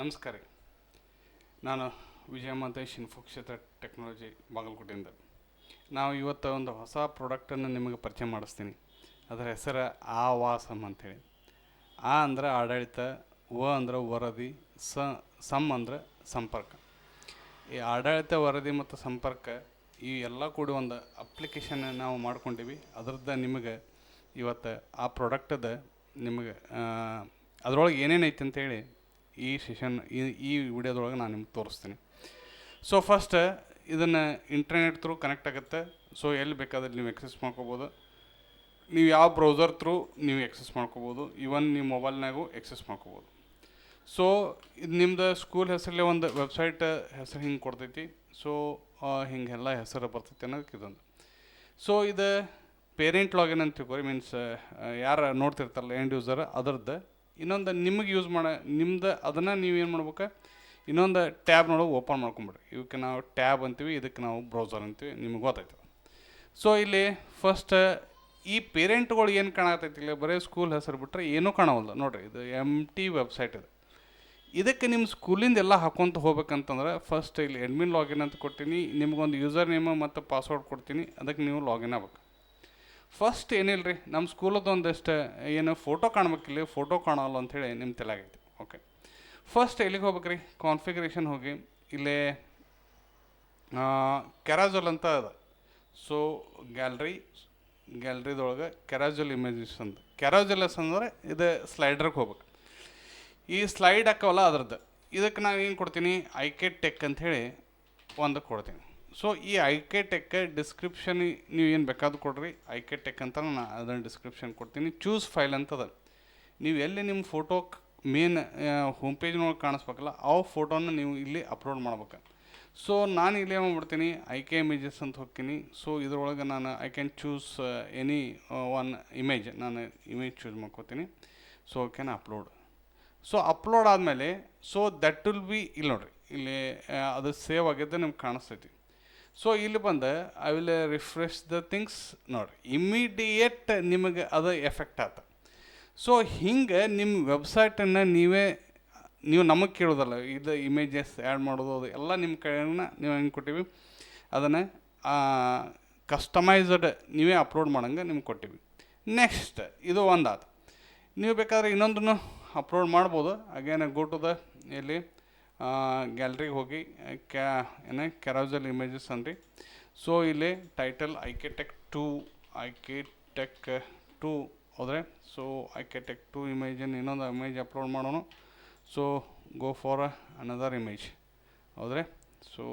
ನಮಸ್ಕಾರ ರೀ. ನಾನು ವಿಜಯ ಮಹಂತೇಶ್ ಇನ್ಫೋಕ್ಷೇತ್ರ ಟೆಕ್ನಾಲಜಿ ಬಾಗಲಕೋಟೆಯಿಂದ. ನಾವು ಇವತ್ತು ಒಂದು ಹೊಸ ಪ್ರಾಡಕ್ಟನ್ನು ನಿಮಗೆ ಪರಿಚಯ ಮಾಡಿಸ್ತೀನಿ. ಅದರ ಹೆಸರು ಆವಾಸಮ್ ಅಂತೇಳಿ. ಆ ಅಂದರೆ ಆಡಳಿತ ವ ಅಂದರೆ ವರದಿ ಸಮ್ ಅಂದರೆ ಸಂಪರ್ಕ. ಈ ಆಡಳಿತ, ವರದಿ ಮತ್ತು ಸಂಪರ್ಕ ಈ ಎಲ್ಲ ಕೂಡ ಒಂದು ಅಪ್ಲಿಕೇಶನ್ ನಾವು ಮಾಡ್ಕೊಂಡಿವಿ. ಅದ್ರದ್ದು ನಿಮಗೆ ಇವತ್ತು ಆ ಪ್ರಾಡಕ್ಟದ ನಿಮಗೆ ಅದರೊಳಗೆ ಏನೇನೈತೆ ಅಂತೇಳಿ ಈ ಸೆಷನ್, ಈ ಈ ವಿಡಿಯೋದೊಳಗೆ ನಾನು ನಿಮ್ಗೆ ತೋರಿಸ್ತೀನಿ. ಸೊ ಫಸ್ಟ್ ಇದನ್ನು ಇಂಟರ್ನೆಟ್ ಥ್ರೂ ಕನೆಕ್ಟ್ ಆಗುತ್ತೆ. ಸೊ ಎಲ್ಲಿ ಬೇಕಾದಲ್ಲಿ ನೀವು ಎಕ್ಸೆಸ್ ಮಾಡ್ಕೋಬೋದು. ನೀವು ಯಾವ ಬ್ರೌಸರ್ ಥ್ರೂ ನೀವು ಎಕ್ಸೆಸ್ ಮಾಡ್ಕೋಬೋದು. ಇವನ್ ನೀವು ಮೊಬೈಲ್ನಾಗೂ ಎಕ್ಸೆಸ್ ಮಾಡ್ಕೋಬೋದು. ಸೊ ಇದು ನಿಮ್ದು ಸ್ಕೂಲ್ ಹೆಸರಲ್ಲೇ ಒಂದು ವೆಬ್ಸೈಟ್ ಹೆಸರು ಹಿಂಗೆ ಕೊಡ್ತೈತಿ. ಸೊ ಹಿಂಗೆಲ್ಲ ಹೆಸರು ಬರ್ತೈತಿ ಅನ್ನೋದಕ್ಕೆ ಇದೊಂದು. ಸೊ ಇದು ಪೇರೆಂಟ್ ಲಾಗಿನ್ ಅಂತ ತಿಳ್ಕೊರಿ ಮೀನ್ಸ್ ಯಾರು ನೋಡ್ತಿರ್ತಾರಲ್ಲ ಎಂಡ್ ಯೂಸರ್ ಅದರದ್ದು. ಇನ್ನೊಂದು ನಿಮಗೆ ಯೂಸ್ ಮಾಡ, ನಿಮ್ದು ಅದನ್ನು ಏನು ಮಾಡ್ಬೇಕು? ಇನ್ನೊಂದು ಟ್ಯಾಬ್ನೊಳಗೆ ಓಪನ್ ಮಾಡ್ಕೊಂಬಿಡ್ರಿ ಇವಕ್ಕೆ ನಾವು ಟ್ಯಾಬ್ ಅಂತೀವಿ, ಇದಕ್ಕೆ ನಾವು ಬ್ರೌಸರ್ ಅಂತೀವಿ, ನಿಮಗೆ ಗೊತ್ತಾಯ್ತು. ಸೊ ಇಲ್ಲಿ ಫಸ್ಟ್ ಈ ಪೇರೆಂಟ್ಗಳು ಏನು ಕಾಣತೈತಿ ಇಲ್ಲ? ಬರೀ ಸ್ಕೂಲ್ ಹೆಸರು ಬಿಟ್ಟರೆ ಏನೂ ಕಾಣವಲ್ಲ ನೋಡಿರಿ, ಇದು ಎಂ ಟಿ ವೆಬ್ಸೈಟ್ ಇದು. ಇದಕ್ಕೆ ನಿಮ್ಮ ಸ್ಕೂಲಿಂದ ಎಲ್ಲ ಹಾಕೊಂತ ಹೋಗ್ಬೇಕಂತಂದ್ರೆ ಫಸ್ಟ್ ಇಲ್ಲಿ ಅಡ್ಮಿನ್ ಲಾಗಿನ್ ಅಂತ ಕೊಡ್ತೀನಿ, ನಿಮಗೊಂದು ಯೂಸರ್ ನೇಮ್ ಮತ್ತು ಪಾಸ್ವರ್ಡ್ ಕೊಡ್ತೀನಿ, ಅದಕ್ಕೆ ನೀವು ಲಾಗಿನ್ ಆಗ್ಬೇಕು. ಫಸ್ಟ್ ಏನಿಲ್ಲ ರೀ ನಮ್ಮ ಸ್ಕೂಲದ್ದು ಒಂದಷ್ಟು ಏನು ಫೋಟೋ ಕಾಣ್ಬೇಕಿಲ್ಲ ಫೋಟೋ ಕಾಣಲ್ಲ ಅಂಥೇಳಿ ನಿಮ್ಮ ತಲೆಯಾಗೈತಿ. ಓಕೆ ಫಸ್ಟ್ ಎಲ್ಲಿಗೆ ಹೋಗ್ಬೇಕು ರೀ ಕಾನ್ಫಿಗರೇಷನ್ ಹೋಗಿ ಇಲ್ಲೇ ಕೆರಾಜಲ್ ಅಂತ ಅದ. ಸೊ ಗ್ಯಾಲ್ರಿ ಗ್ಯಾಲ್ರಿದೊಳಗೆ ಕೆರಾಜಲ್ ಇಮೇಜಸ್ ಅಂತ. ಕೆರಾಜಲಸ್ ಅಂದರೆ ಇದು ಸ್ಲೈಡರ್ಗೆ ಹೋಗ್ಬೇಕು. ಈ ಸ್ಲೈಡ್ ಹಾಕವಲ್ಲ ಅದ್ರದ್ದು. ಇದಕ್ಕೆ ನಾನು ಏನು ಕೊಡ್ತೀನಿ? ಐ ಕೆ ಟೆಕ್ ಹೇಳಿ ಒಂದು ಕೊಡ್ತೀನಿ. ಸೊ ಈ ಐ ಕೆ ಟೆಕ್ ಡಿಸ್ಕ್ರಿಪ್ಷನ್ ನೀವು ಏನು ಬೇಕಾದ್ರೂ ಕೊಡ್ರಿ. ಐ ಕೆ ಟೆಕ್ ಅಂತ ನಾನು ಅದನ್ನು ಡಿಸ್ಕ್ರಿಪ್ಷನ್ ಕೊಡ್ತೀನಿ. ಚೂಸ್ ಫೈಲ್ ಅಂತದ. ನೀವು ಎಲ್ಲಿ ನಿಮ್ಮ ಫೋಟೋ ಮೇನ್ ಹೋಮ್ ಪೇಜ್ನೊಳಗೆ ಕಾಣಿಸ್ಬೇಕಲ್ಲ, ಆ ಫೋಟೋನ ನೀವು ಇಲ್ಲಿ ಅಪ್ಲೋಡ್ ಮಾಡ್ಬೇಕು. ಸೊ ನಾನು ಇಲ್ಲಿ ಏನು ಮಾಡ್ತೀನಿ ಐ ಕೆ ಇಮೇಜಸ್ ಅಂತ ಹೋಗ್ತೀನಿ. ಸೊ ಇದರೊಳಗೆ ನಾನು I can choose any one image ನಾನು ಇಮೇಜ್ ಚೂಸ್ ಮಾಡ್ಕೋತೀನಿ. So can upload so upload ಆದಮೇಲೆ ಸೊ ದಟ್ ವಿಲ್ ಬಿ ಇಲ್ಲಿ ನೋಡಿರಿ, ಇಲ್ಲಿ ಅದು ಸೇವ್ ಆಗಿದ್ದು ನಿಮ್ಗೆ ಕಾಣಿಸ್ತೈತಿ. ಸೊ ಇಲ್ಲಿ ಬಂದು I will refresh the things ನೋಡಿ ಇಮ್ಮಿಡಿಯೇಟ್ ನಿಮಗೆ ಅದು ಎಫೆಕ್ಟ್ ಆತ. ಸೊ ಹಿಂಗೆ ನಿಮ್ಮ ವೆಬ್ಸೈಟನ್ನು ನೀವೇ, ನೀವು ನಮಗೆ ಕೇಳೋದಲ್ಲ, ಇದು ಇಮೇಜಸ್ ಆ್ಯಡ್ ಮಾಡೋದು, ಅದು ಎಲ್ಲ ನಿಮ್ಮ ಕಡೆನ ನೀವು ಹೆಂಗೆ ಕೊಟ್ಟಿವಿ? ಅದನ್ನು ಕಸ್ಟಮೈಸ್ಡ್ ನೀವೇ ಅಪ್ಲೋಡ್ ಮಾಡೋಂಗೆ ನಿಮ್ಗೆ ಕೊಟ್ಟಿವಿ. ನೆಕ್ಸ್ಟ್ ಇದು ಒಂದಾತ ನೀವು ಬೇಕಾದ್ರೆ ಇನ್ನೊಂದನ್ನು ಅಪ್ಲೋಡ್ ಮಾಡ್ಬೋದು. ಅಗೇನ್ ಗೋ ಟು ದ ಎಲ್ಲಿ ಗ್ಯಾಲ್ರಿಗೆ ಹೋಗಿ ಕ್ಯಾ, ಏನೇ ಕ್ಯಾರಾಜಲ್ ಇಮೇಜಸ್ ಅಂದ್ರಿ. ಸೊ ಇಲ್ಲಿ title I K tech two I K tech two ಹೋದರೆ so I K tech two ಇಮೇಜನ್ನು ಇನ್ನೊಂದು ಇಮೇಜ್ ಅಪ್ಲೋಡ್ ಮಾಡೋಣ. So go for another image ಹೌದ್ರೆ so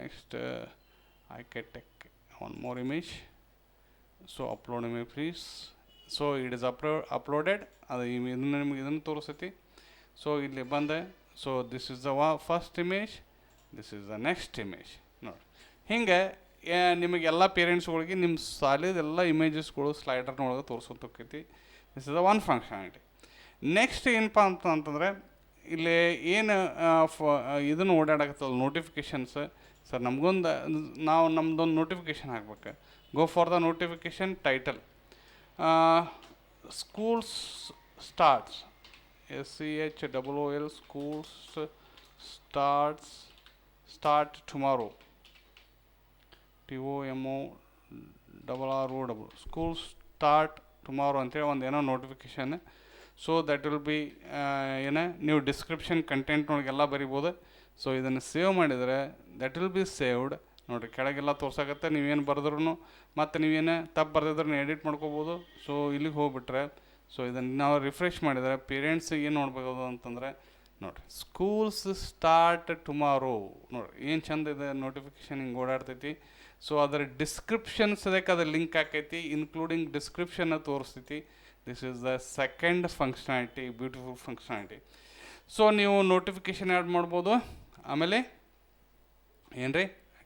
next I K tech one more image so upload image please so it is upload uploaded ಅದು ಇದನ್ನು ನಿಮ್ಗೆ ಇದನ್ನು ತೋರಿಸ್ತೈತಿ. So ಇಲ್ಲಿ ಬಂದೆ. ಸೊ ದಿಸ್ ಇಸ್ ದ ವಾ first image this is the next image ನೋಡಿ. ಹಿಂಗೆ ನಿಮಗೆಲ್ಲ ಪೇರೆಂಟ್ಸ್ಗಳಿಗೆ ನಿಮ್ಮ ಸಾಲಿದೆಲ್ಲ ಇಮೇಜಸ್ಗಳು ಸ್ಲೈಡರ್ನೊಳಗೆ ತೋರಿಸೋದು ಹೋಗ್ತೈತಿ this is the one functionality next ಏನಪ್ಪ ಅಂತ, ಅಂತಂದರೆ, ಇಲ್ಲಿ ಏನು ಫ ಇದನ್ನು ಓಡಾಡಕತ್ತಲ್ಲ ನೋಟಿಫಿಕೇಷನ್ಸ್ ಸರ್, ನಮಗೊಂದು, ನಾವು ನಮ್ಮದೊಂದು ನೋಟಿಫಿಕೇಷನ್ ಹಾಕ್ಬೇಕು. Go for the notification title schools starts O L schools starts start tomorrow T O M O double R O double school start tomorrow ಅಂತೇಳಿ ಒಂದು ಏನೋ notification so that will be ಏನ ನೀವು description ಕಂಟೆಂಟ್ನೊಳಗೆಲ್ಲ ಬರಿಬೋದು. So ಇದನ್ನು save ಮಾಡಿದರೆ that will B saved ನೋಡಿರಿ, ಕೆಳಗೆಲ್ಲ ತೋರ್ಸಾಕತ್ತೆ ನೀವೇನು ಬರೆದ್ರೂ ಮತ್ತು ನೀವೇನು ತಪ್ಪು ಬರೆದಿದ್ರೆ ಎಡಿಟ್ ಮಾಡ್ಕೋಬೋದು. ಸೊ ಇಲ್ಲಿಗೆ ಹೋಗ್ಬಿಟ್ರೆ ಸೊ ಇದನ್ನು ನಾವು ರಿಫ್ರೆಶ್ ಮಾಡಿದರೆ ಪೇರೆಂಟ್ಸ್ ಏನು ನೋಡ್ಬೋದು ಅಂತಂದರೆ, ನೋಡಿರಿ ಸ್ಕೂಲ್ಸ್ ಸ್ಟಾರ್ಟ್ ಟುಮಾರೋ ನೋಡಿರಿ, ಏನು ಚಂದ ಇದೆ ನೋಟಿಫಿಕೇಶನ್ ಹಿಂಗೆ ಓಡಾಡ್ತೈತಿ. ಸೊ ಅದರ ಡಿಸ್ಕ್ರಿಪ್ಷನ್ಸ್ ಅದಕ್ಕೆ ಅದು ಲಿಂಕ್ ಆಕೈತಿ including description ತೋರಿಸ್ತೈತಿ. This is the second functionality beautiful functionality so ನೀವು ನೋಟಿಫಿಕೇಶನ್ ಆ್ಯಡ್ ಮಾಡ್ಬೋದು. ಆಮೇಲೆ ಏನು ರೀ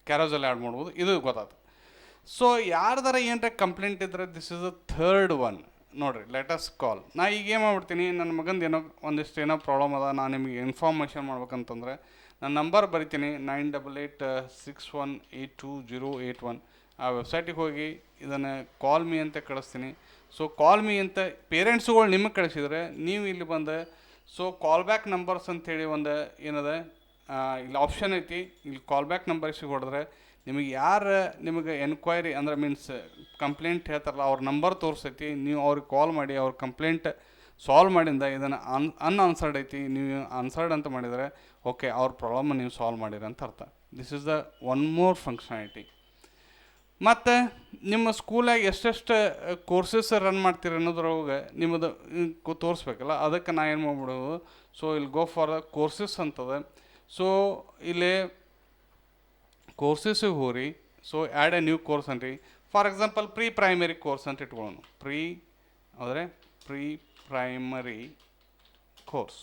ಕ್ಯಾರೋಸಲ್ಲಿ ಆ್ಯಡ್ ಮಾಡ್ಬೋದು. ಇದು ಗೊತ್ತಾಯ್ತು ಸೊ ಯಾರ್ದಾರ ಏನರ ಕಂಪ್ಲೇಂಟ್ ಇದ್ರೆ this is the third one ನೋಡಿರಿ ಲೆಟಸ್ ಕಾಲ್ ನಾ ಈಗ ಏನು ಮಾಡ್ಬಿಡ್ತೀನಿ ನನ್ನ ಮಗಂದು ಏನೋ ಒಂದಿಷ್ಟು ಏನೋ ಪ್ರಾಬ್ಲಮ್ ಅದ ನಾನು ನಿಮಗೆ ಇನ್ಫಾರ್ಮೇಷನ್ ಮಾಡ್ಬೇಕಂತಂದರೆ ನನ್ನ ನಂಬರ್ ಬರಿತೀನಿ nine double eight six one eight two zero eight one ಆ ವೆಬ್ಸೈಟಿಗೆ ಹೋಗಿ ಇದನ್ನು ಕಾಲ್ ಮೀ ಅಂತ ಕಳಿಸ್ತೀನಿ. ಸೊ ಕಾಲ್ ಮೀ ಅಂತ ಪೇರೆಂಟ್ಸ್ಗಳು ನಿಮಗೆ ಕಳಿಸಿದರೆ ನೀವು ಇಲ್ಲಿ ಬಂದು ಸೊ ಕಾಲ್ ಬ್ಯಾಕ್ ನಂಬರ್ಸ್ ಅಂತೇಳಿ ಒಂದು ಏನದ ಇಲ್ಲಿ ಆಪ್ಷನ್ ಐತಿ, ಇಲ್ಲಿ ಕಾಲ್ ಬ್ಯಾಕ್ ನಂಬರ್ಸಿಗೆ ಹೊಡೆದ್ರೆ ನಿಮಗೆ ಯಾರು ನಿಮಗೆ ಎನ್ಕ್ವೈರಿ ಅಂದ್ರೆ ಮೀನ್ಸ್ ಕಂಪ್ಲೇಂಟ್ ಹೇಳ್ತಾರಲ್ಲ, ಅವ್ರ ನಂಬರ್ ತೋರಿಸೈತಿ, ನೀವು ಅವ್ರಿಗೆ ಕಾಲ್ ಮಾಡಿ, ಅವ್ರ ಕಂಪ್ಲೇಂಟ್ ಸಾಲ್ವ್ ಮಾಡಿಂದ ಇದನ್ನು ಅನ್ ಅನ್ಆನ್ಸರ್ಡ್ ಐತಿ, ನೀವು ಆನ್ಸರ್ಡ್ ಅಂತ ಮಾಡಿದರೆ ಓಕೆ ಅವ್ರ ಪ್ರಾಬ್ಲಮ್ ನೀವು ಸಾಲ್ವ್ ಮಾಡಿರಿ ಅಂತ ಅರ್ಥ. This is the one more functionality ಮತ್ತು ನಿಮ್ಮ ಸ್ಕೂಲಾಗ ಎಷ್ಟೆಷ್ಟು ಕೋರ್ಸಸ್ ರನ್ ಮಾಡ್ತೀರಿ ಅನ್ನೋದ್ರೊಳಗೆ ನಿಮ್ಮದು ತೋರಿಸ್ಬೇಕಲ್ಲ, ಅದಕ್ಕೆ ನಾ ಏನು ಮಾಡ್ಬಿಡೋದು ಸೊ ಇಲ್ಲಿ ಗೋ ಫಾರ್ ದ ಕೋರ್ಸಸ್ ಅಂತದ. ಸೊ ಇಲ್ಲಿ ಕೋರ್ಸಸ್ಸಿಗೆ ಹೋರಿ so add a new course ಅಂತ್ರಿ for example pre primary course ಅಂತ ಇಟ್ಕೊಳ್ಳೋಣ ಪ್ರೀ ಅಂದರೆ pre primary course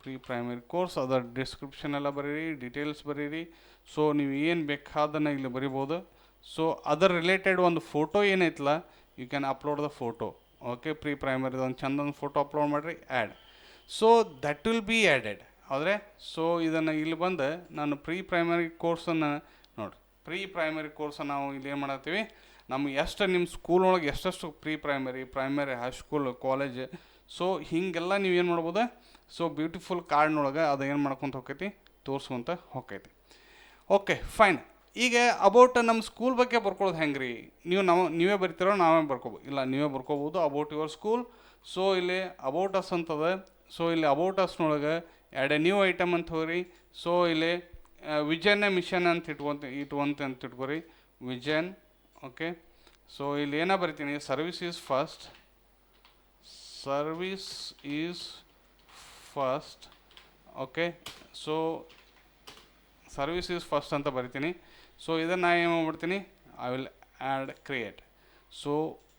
pre primary course ಅದರ ಡಿಸ್ಕ್ರಿಪ್ಷನ್ ಎಲ್ಲ ಬರೀರಿ ಡೀಟೇಲ್ಸ್ ಬರೀರಿ. ಸೊ ನೀವು ಏನು ಬೇಕಾದನ್ನು ಇಲ್ಲಿ ಬರಿಬೋದು. ಸೊ ಅದರ ರಿಲೇಟೆಡ್ ಒಂದು ಫೋಟೋ ಏನೈತಲ್ಲ you can upload the photo okay pre ಪ್ರೈಮರಿದು ಒಂದು ಚಂದ ಒಂದು ಫೋಟೋ ಅಪ್ಲೋಡ್ ಮಾಡಿರಿ add so that will be added ಹೌದ್ರೆ? ಸೊ ಇದನ್ನು ಇಲ್ಲಿ ಬಂದು ನಾನು ಪ್ರೀ ಪ್ರೈಮರಿ ಕೋರ್ಸನ್ನು ನೋಡಿರಿ. ಪ್ರೀ ಪ್ರೈಮರಿ ಕೋರ್ಸನ್ನು ನಾವು ಇಲ್ಲಿ ಏನು ಮಾಡತ್ತೀವಿ? ನಮ್ಗೆ ಎಷ್ಟು ನಿಮ್ಮ ಸ್ಕೂಲ್ ಒಳಗೆ ಎಷ್ಟೆಷ್ಟು pre primary primary high school college so ಹೀಗೆಲ್ಲ ನೀವು ಏನು ಮಾಡ್ಬೋದು? ಸೊ ಬ್ಯೂಟಿಫುಲ್ ಕಾರ್ಡ್ನೊಳಗೆ ಅದು ಏನು ಮಾಡ್ಕೊತ ಹೋಗ್ತೈತಿ ತೋರಿಸ್ಕೊಂತ ಹೋಗ್ತೈತಿ ಓಕೆ ಫೈನ್ ಈಗ ಅಬೌಟ್ ನಮ್ಮ ಸ್ಕೂಲ್ ಬಗ್ಗೆ ಬರ್ಕೊಳ್ಳೋದು ಹೆಂಗೆ ರೀ ನೀವು ನಾವು ನೀವೇ ಬರಿತೀರೋ ನಾವೇ ಬರ್ಕೋಬೋದು ಇಲ್ಲ ನೀವೇ ಬರ್ಕೋಬೋದು ಅಬೌಟ್ ಯುವರ್ ಸ್ಕೂಲ್ ಸೊ ಇಲ್ಲಿ ಅಬೌಟ್ ಅಸ್ ಅಂತದ. ಸೊ ಇಲ್ಲಿ ಅಬೌಟ್ ಅಸ್ನೊಳಗೆ ಎರಡು ನ್ಯೂ ಐಟಮ್ ಅಂತ ಹೋಗ್ರಿ. ಸೊ ಇಲ್ಲಿ ವಿಜನ್ ಮಿಷನ್ ಅಂತ ಇಟ್ಕೊಂತ ಇಟ್ಕೊಂತ ಅಂತ ಇಟ್ಕೊರಿ. ವಿಜನ್ ಓಕೆ ಸೊ ಇಲ್ಲಿ ಏನ ಬರಿತೀನಿ? Service is first service is first okay so service is first ಅಂತ ಬರಿತೀನಿ. ಸೊ ಇದನ್ನು ಏನು ಮಾಡ್ಬಿಡ್ತೀನಿ? I will add create so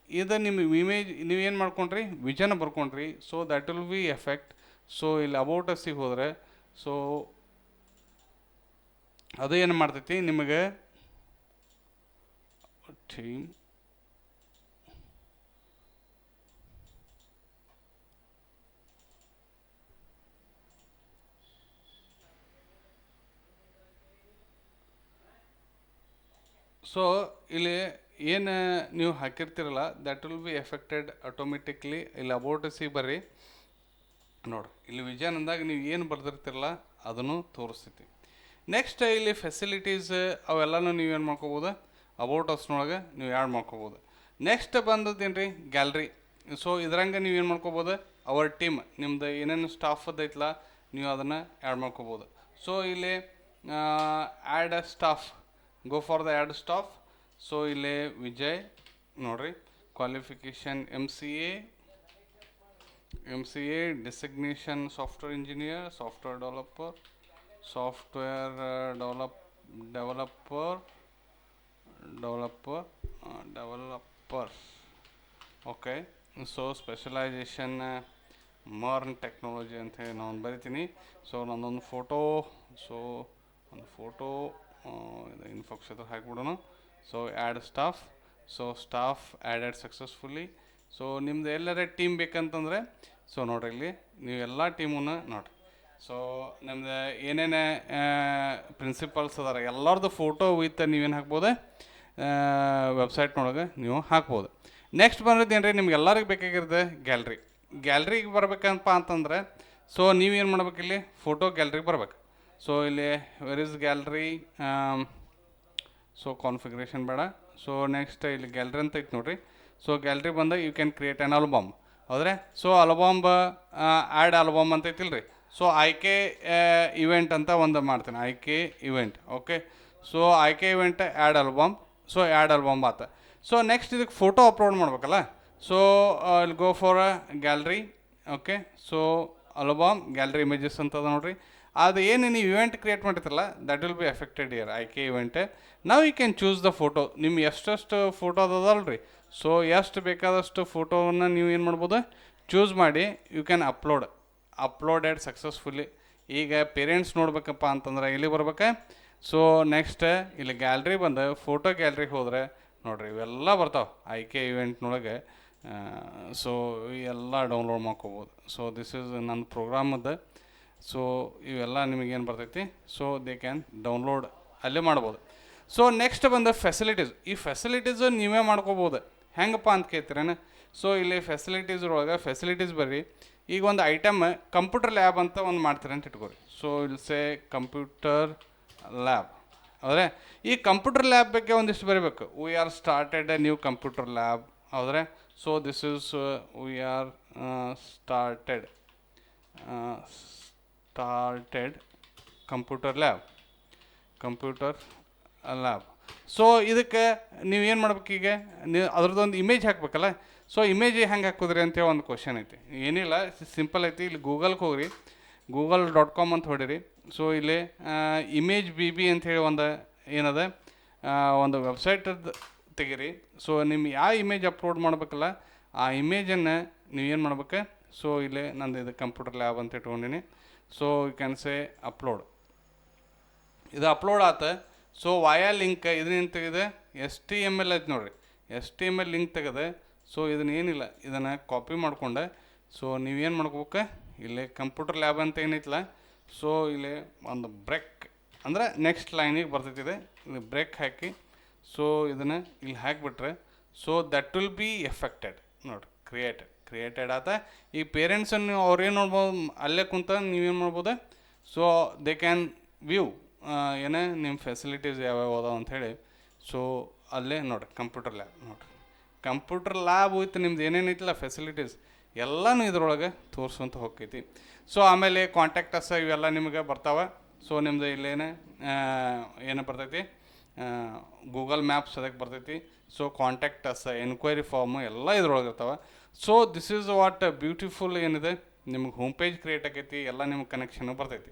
ಇದು ನಿಮ್ಮ ಇಮೇಜ್ ನೀವೇನು ಮಾಡ್ಕೊಂಡ್ರಿ? Vision ಬರ್ಕೊಂಡ್ರಿ. So that will be effect so ಇಲ್ಲಿ ಅಬೌಟ್ ಅಸ್ಸಿಗೆ ಹೋದರೆ ಸೊ ಅದು ಏನು ಮಾಡ್ತೈತಿ? ನಿಮಗೆ ಟೀಮ್ ಸೊ ಇಲ್ಲಿ ಏನು ನೀವು ಹಾಕಿರ್ತೀರಲ್ಲ that will be effected automatically ಇಲ್ಲಿ ಅಬೌಟಸಿಗೆ ಬರ್ರಿ. ನೋಡ್ರಿ ಇಲ್ಲಿ ವಿಜಯಾನಂದಾಗ ನೀವು ಏನು ಬರೆದಿರ್ತಿರಲ್ಲ ಅದನ್ನು ತೋರಿಸ್ತೈತಿ. ನೆಕ್ಸ್ಟ್ ಇಲ್ಲಿ ಫೆಸಿಲಿಟೀಸ್ ಅವೆಲ್ಲನೂ ನೀವು ಏನು ಮಾಡ್ಕೋಬೋದು? ಅಬೌಟ್ ಅಸ್ನೊಳಗೆ ನೀವು ಆ್ಯಡ್ ಮಾಡ್ಕೋಬೋದು. ನೆಕ್ಸ್ಟ್ ಬಂದದ್ದೇನು ರೀ ಗ್ಯಾಲ್ರಿ ಸೊ ಇದ್ರಂಗೆ ನೀವು ಏನು ಮಾಡ್ಕೋಬೋದು? ಅವರ್ ಟೀಮ್ ನಿಮ್ದು ಏನೇನು ಸ್ಟಾಫ್ ಅದೈತಲ್ಲ ನೀವು ಅದನ್ನು ಆ್ಯಡ್ ಮಾಡ್ಕೋಬೋದು. ಸೊ ಇಲ್ಲಿ add staff go for the add staff so ಇಲ್ಲಿ ವಿಜಯ್, ನೋಡಿರಿ qualification M C A M C A designation software engineer software developer software develop developer developer developer okay so specialisation MERN technology ಅಂತ ಹೇಳಿ ನಾನು ಬರಿತೀನಿ. So ನನ್ನೊಂದು photo so ಒಂದು photo ಇದು info Kshetra ಹಾಕ್ಬಿಡೋಣ. So add staff so staff added successfully so ನಿಮ್ದು ಎಲ್ಲರ team ಬೇಕಂತಂದರೆ so ನೋಡ್ರಿ ಇಲ್ಲಿ, ನೀವು ಎಲ್ಲ ಟೀಮೂನ ನೋಡ್ರಿ. ಸೊ ನಿಮ್ದು ಏನೇನು ಪ್ರಿನ್ಸಿಪಲ್ಸ್ ಅದಾರ ಎಲ್ಲರದ್ದು ಫೋಟೋ ವಿತ್ ನೀವೇನು ಹಾಕ್ಬೋದು? ವೆಬ್ಸೈಟ್ನೊಳಗೆ ನೀವು ಹಾಕ್ಬೋದು. ನೆಕ್ಸ್ಟ್ ಏನು ರೀ ನಿಮ್ಗೆ ಎಲ್ಲರಿಗೆ ಬೇಕಾಗಿರೋದು ಗ್ಯಾಲ್ರಿ ಗ್ಯಾಲ್ರಿಗೆ ಬರ್ಬೇಕಂಪ ಅಂತಂದರೆ ಸೊ ನೀವೇನು ಮಾಡ್ಬೇಕು ಇಲ್ಲಿ? ಫೋಟೋ ಗ್ಯಾಲ್ರಿಗೆ ಬರ್ಬೇಕು. ಸೊ ಇಲ್ಲಿ where is gallery so configuration ಬೇಡ. ಸೊ ನೆಕ್ಸ್ಟ್ ಇಲ್ಲಿ ಗ್ಯಾಲ್ರಿ ಅಂತ ಐತೆ ನೋಡ್ರಿ. ಸೊ ಗ್ಯಾಲ್ರಿ ಬಂದಾಗ you can create an album ಹೌದ್ರೆ? ಸೊ ಆಲ್ಬಮ್ ಆ್ಯಡ್ ಆಲ್ಬಮ್ ಅಂತ ಐತಿಲ್ಲ ರೀ ಸೊ ಆಯ್ಕೆ ಇವೆಂಟ್ ಅಂತ ಒಂದು ಮಾಡ್ತೀನಿ. ಆಯ್ಕೆ ಇವೆಂಟ್ ಓಕೆ ಸೊ ಆಯ್ಕೆ event add album so add album ಆತ. ಸೊ ನೆಕ್ಸ್ಟ್ ಇದಕ್ಕೆ ಫೋಟೋ ಅಪ್ಲೋಡ್ ಮಾಡ್ಬೇಕಲ್ಲ? ಸೊ ಇಲ್ಲಿ go for a gallery okay so album gallery images ಅಂತದ ನೋಡ್ರಿ. ಅದು ಏನು ನೀವು event create ಮಾಡಿರ್ತಲ್ಲ that will be effected here ಆಯ್ಕೆ ಇವೆಂಟ್ ನಾವು you can choose the photo ನಿಮ್ಗೆ ಎಷ್ಟೆಷ್ಟು ಫೋಟೋ ಅದಲ್ರಿ ಸೊ ಎಷ್ಟು ಬೇಕಾದಷ್ಟು ಫೋಟೋವನ್ನು ನೀವು ಏನು ಮಾಡ್ಬೋದು? ಚೂಸ್ ಮಾಡಿ you can upload uploaded successfully ಈಗ ಪೇರೆಂಟ್ಸ್ ನೋಡ್ಬೇಕಪ್ಪ ಅಂತಂದ್ರೆ ಇಲ್ಲಿ ಬರ್ಬೇಕಾ? ಸೊ ನೆಕ್ಸ್ಟ್ ಇಲ್ಲಿ ಗ್ಯಾಲ್ರಿ ಬಂದು ಫೋಟೋ ಗ್ಯಾಲ್ರಿಗೆ ಹೋದರೆ, ನೋಡ್ರಿ, ಇವೆಲ್ಲ ಬರ್ತಾವೆ. ಆಯ್ಕೆ ಇವೆಂಟ್ನೊಳಗೆ ಸೊ ಎಲ್ಲ ಡೌನ್ಲೋಡ್ ಮಾಡ್ಕೋಬೋದು. ಸೊ ದಿಸ್ ಇಸ್ ನನ್ನ ಪ್ರೋಗ್ರಾಮದ್ದು ಸೊ ಇವೆಲ್ಲ ನಿಮಗೇನು ಬರ್ತೈತಿ? ಸೊ ದೇ ಕ್ಯಾನ್ ಡೌನ್ಲೋಡ್ ಅಲ್ಲೇ ಮಾಡ್ಬೋದು. ಸೊ ನೆಕ್ಸ್ಟ್ ಬಂದ ಫೆಸಿಲಿಟೀಸ್ ಈ ಫೆಸಿಲಿಟೀಸ್ ನೀವೇ ಮಾಡ್ಕೋಬೋದು. ಹೆಂಗಪ್ಪ ಅಂತ ಕೇಳ್ತೀರೇನು ಸೊ ಇಲ್ಲಿ ಫೆಸಿಲಿಟೀಸ್ ಒಳಗೆ ಫೆಸಿಲಿಟೀಸ್ ಬರ್ರಿ. ಈಗ ಒಂದು ಐಟಮ್ ಕಂಪ್ಯೂಟರ್ ಲ್ಯಾಬ್ ಅಂತ ಒಂದು ಮಾಡ್ತೀರ ಅಂತ ಇಟ್ಕೋರಿ. ಸೊ ಇಲ್ ಸೇ ಕಂಪ್ಯೂಟರ್ ಲ್ಯಾಬ್ ಹೌದ್ರೆ? ಈ ಕಂಪ್ಯೂಟರ್ ಲ್ಯಾಬ್ ಬಗ್ಗೆ ಒಂದಿಷ್ಟು ಬರೀಬೇಕು. We are started a new computer lab ಹೌದ್ರೆ? So this is we are started started computer lab computer lab so ಇದಕ್ಕೆ ನೀವು ಏನು ಮಾಡ್ಬೇಕು ಈಗ? ನೀವು ಅದ್ರದ್ದೊಂದು ಇಮೇಜ್ ಹಾಕ್ಬೇಕಲ್ಲ? ಸೊ ಇಮೇಜ್ ಹೆಂಗೆ ಹಾಕೋದ್ರಿ ಅಂತೇಳಿ ಒಂದು ಕ್ವಶನ್ ಐತಿ. ಏನಿಲ್ಲ ಸಿಂಪಲ್ ಐತಿ. ಇಲ್ಲಿ ಗೂಗಲ್ಗೆ ಹೋಗ್ರಿ. ಗೂಗಲ್ ಡಾಟ್ ಕಾಮ್ ಅಂತ ಹೊಡಿರಿ. ಸೊ ಇಲ್ಲಿ ಇಮೇಜ್ ಬಿ ಬಿ ಅಂಥೇಳಿ ಒಂದು ಏನದ? ಒಂದು ವೆಬ್ಸೈಟದ್ದು ತೆಗೀರಿ. ಸೊ ನಿಮ್ಮ ಯಾವ ಇಮೇಜ್ ಅಪ್ಲೋಡ್ ಮಾಡ್ಬೇಕಲ್ಲ, ಆ ಇಮೇಜನ್ನು ನೀವು ಏನು ಮಾಡ್ಬೇಕು? ಸೊ ಇಲ್ಲಿ ನಂದು ಇದು ಕಂಪ್ಯೂಟರ್ ಲ್ಯಾಬ್ ಅಂತ ಇಟ್ಕೊಂಡಿನಿ. So you can say upload ಇದು ಅಪ್ಲೋಡ್ ಆತ. ಸೊ ವಾಯಾ ಲಿಂಕ್ ಇದನ್ನೇನು ತೆಗೆದೆ? ಎಸ್ ಟಿ ಎಂ ಎಲ್ ಐತೆ ನೋಡಿರಿ. S T M L link ತೆಗೆದೆ. So ಇದನ್ನ ಏನಿಲ್ಲ. ಇದನ್ನು ಕಾಪಿ ಮಾಡ್ಕೊಂಡೆ. ಸೊ ನೀವೇನು ಮಾಡ್ಕೋಬೇಕು? ಇಲ್ಲಿ ಕಂಪ್ಯೂಟರ್ ಲ್ಯಾಬ್ ಅಂತ ಏನೈತಲ್ಲ ಸೊ ಇಲ್ಲಿ ಒಂದು ಬ್ರೇಕ್ ಅಂದರೆ ನೆಕ್ಸ್ಟ್ ಲೈನಿಗೆ ಬರ್ತೈತಿದೆ. ಇಲ್ಲಿ ಬ್ರೇಕ್ ಹಾಕಿ. ಸೊ ಇದನ್ನು ಇಲ್ಲಿ ಹಾಕಿಬಿಟ್ರೆ. So that will be affected ನೋಡಿರಿ ಕ್ರಿಯೇಟೆಡ್ ಕ್ರಿಯೇಟೆಡ್ ಆತ. ಈ ಪೇರೆಂಟ್ಸನ್ನು ಅವ್ರೇನು ನೋಡ್ಬೋದು? ಅಲ್ಲೇ ಕುಂತ ನೀವೇನು ಮಾಡ್ಬೋದು? ಸೊ ದೇ ಕ್ಯಾನ್ ವ್ಯೂ ಏನೇ ನಿಮ್ಮ ಫೆಸಿಲಿಟೀಸ್ ಯಾವ್ಯಾವ ಅದಾವ ಅಂಥೇಳಿ ಸೊ ಅಲ್ಲೇ ನೋಡಿರಿ ಕಂಪ್ಯೂಟರ್ ಲ್ಯಾಬ್ ನೋಡಿರಿ ಕಂಪ್ಯೂಟರ್ ಲ್ಯಾಬ್ ಹೋಯ್ತು ನಿಮ್ದು ಏನೇನೈತಿಲ್ಲ ಫೆಸಿಲಿಟೀಸ್ ಎಲ್ಲನೂ ಇದ್ರೊಳಗೆ ತೋರಿಸುವಂತ ಹೋಗ್ತೈತಿ. ಸೊ ಆಮೇಲೆ ಕಾಂಟ್ಯಾಕ್ಟ್ ಅಸ್ ಇವೆಲ್ಲ ನಿಮಗೆ ಬರ್ತಾವೆ. ಸೊ ನಿಮ್ಮದು ಇಲ್ಲೇನೆ ಏನು ಬರ್ತೈತಿ ಗೂಗಲ್ ಮ್ಯಾಪ್ಸ್ ಅದಕ್ಕೆ ಬರ್ತೈತಿ. So contact us enquiry form ಎಲ್ಲ ಇದ್ರೊಳಗೆ ಇರ್ತಾವೆ. So this is what beautiful ಏನಿದೆ, ನಿಮ್ಗೆ ಹೋಮ್ ಪೇಜ್ ಕ್ರಿಯೇಟ್ ಆಗೈತಿ, ಎಲ್ಲ ನಿಮ್ಗೆ ಕನೆಕ್ಷನ್ ಬರ್ತೈತಿ.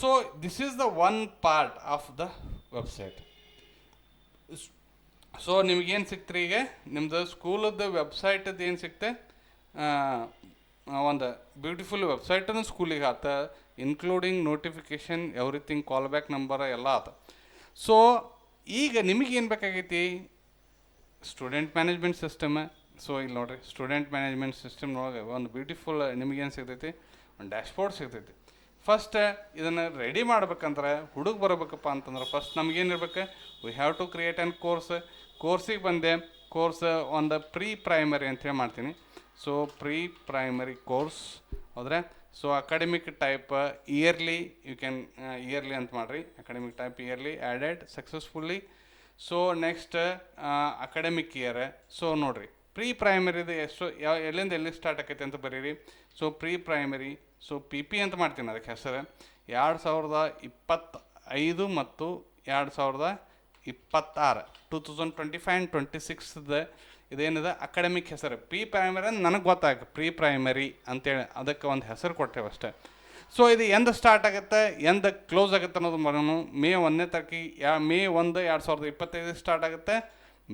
So this is the one part of the website so ನಿಮ್ಗೇನು ಸಿಕ್ತ್ರಿ ಈಗ? ನಿಮ್ದು ಸ್ಕೂಲದ್ದು ವೆಬ್ಸೈಟದ್ದು ಏನು ಸಿಕ್ತೆ? ಒಂದು ಬ್ಯೂಟಿಫುಲ್ ವೆಬ್ಸೈಟನ್ನು ಸ್ಕೂಲಿಗೆ ಆತ. Including notification everything call back number ಎಲ್ಲ ಆತ. ಸೊ ಈಗ ನಿಮಗೆ ಏನು ಬೇಕಾಗೈತಿ? ಸ್ಟೂಡೆಂಟ್ ಮ್ಯಾನೇಜ್ಮೆಂಟ್ ಸಿಸ್ಟಮ್ ಸೊ ಇಲ್ಲಿ ನೋಡಿರಿ ಸ್ಟೂಡೆಂಟ್ ಮ್ಯಾನೇಜ್ಮೆಂಟ್ ಸಿಸ್ಟಮ್ನೊಳಗೆ ಒಂದು ಬ್ಯೂಟಿಫುಲ್ ನಿಮಗೇನು ಸಿಗ್ತೈತಿ? ಒಂದು ಡ್ಯಾಶ್ಬೋರ್ಡ್ ಸಿಗ್ತೈತಿ. ಫಸ್ಟ್ ಇದನ್ನು ರೆಡಿ ಮಾಡ್ಬೇಕಂದ್ರೆ ಹುಡುಗ ಬರಬೇಕಪ್ಪ ಅಂತಂದ್ರೆ first ನಮಗೇನಿರ್ಬೇಕು we have to create an course ಕೋರ್ಸಿಗೆ ಬಂದೆ. ಕೋರ್ಸ್ ಒಂದು ಪ್ರೀ ಪ್ರೈಮರಿ ಅಂತೇಳಿ ಮಾಡ್ತೀನಿ. ಸೊ ಪ್ರೀ ಪ್ರೈಮರಿ ಕೋರ್ಸ್ ಹೌದ್ರೆ so academic type yearly you can yearly ಅಂತ ಮಾಡಿರಿ. Academic type yearly added successfully so next academic year so ನೋಡಿರಿ. Pre ಪ್ರೈಮರಿದು ಎಷ್ಟು, ಯಾವ, ಎಲ್ಲಿಂದ ಎಲ್ಲಿ ಸ್ಟಾರ್ಟ್ ಆಕೈತೆ ಅಂತ ಬರೀರಿ. So pre primary so P P ಅಂತ ಮಾಡ್ತೀನಿ ಅದಕ್ಕೆ ಹೆಸರು. ಎರಡು ಸಾವಿರದ ಇಪ್ಪತ್ತೈದು ಮತ್ತು ಎರಡು ಸಾವಿರದ ಇಪ್ಪತ್ತಾರು two thousand twenty five and twenty ಸಿಕ್ಸ್ದ ಇದೇನಿದೆ? ಅಕಾಡೆಮಿಕ್ ಹೆಸರು. ಪಿ ಪ್ರೈಮರಿ ಅಂದ್ರೆ ನನಗೆ ಗೊತ್ತಾಗ ಪ್ರೀ ಪ್ರೈಮರಿ ಅಂತೇಳಿ. ಅದಕ್ಕೆ ಒಂದು ಹೆಸರು ಕೊಟ್ಟೇವೆ ಅಷ್ಟೇ. ಸೊ ಇದು ಎಂದ ಸ್ಟಾರ್ಟ್ ಆಗುತ್ತೆ, ಎಂದ ಕ್ಲೋಸ್ ಆಗುತ್ತೆ ಅನ್ನೋದು ಬರೋನು ಮೇ ಒಂದನೇ ತಾರೀಕಿಗೆ, ಯಾ, ಮೇ ಒಂದು ಎರಡು ಸಾವಿರದ ಇಪ್ಪತ್ತೈದು ಸ್ಟಾರ್ಟ್ ಆಗುತ್ತೆ.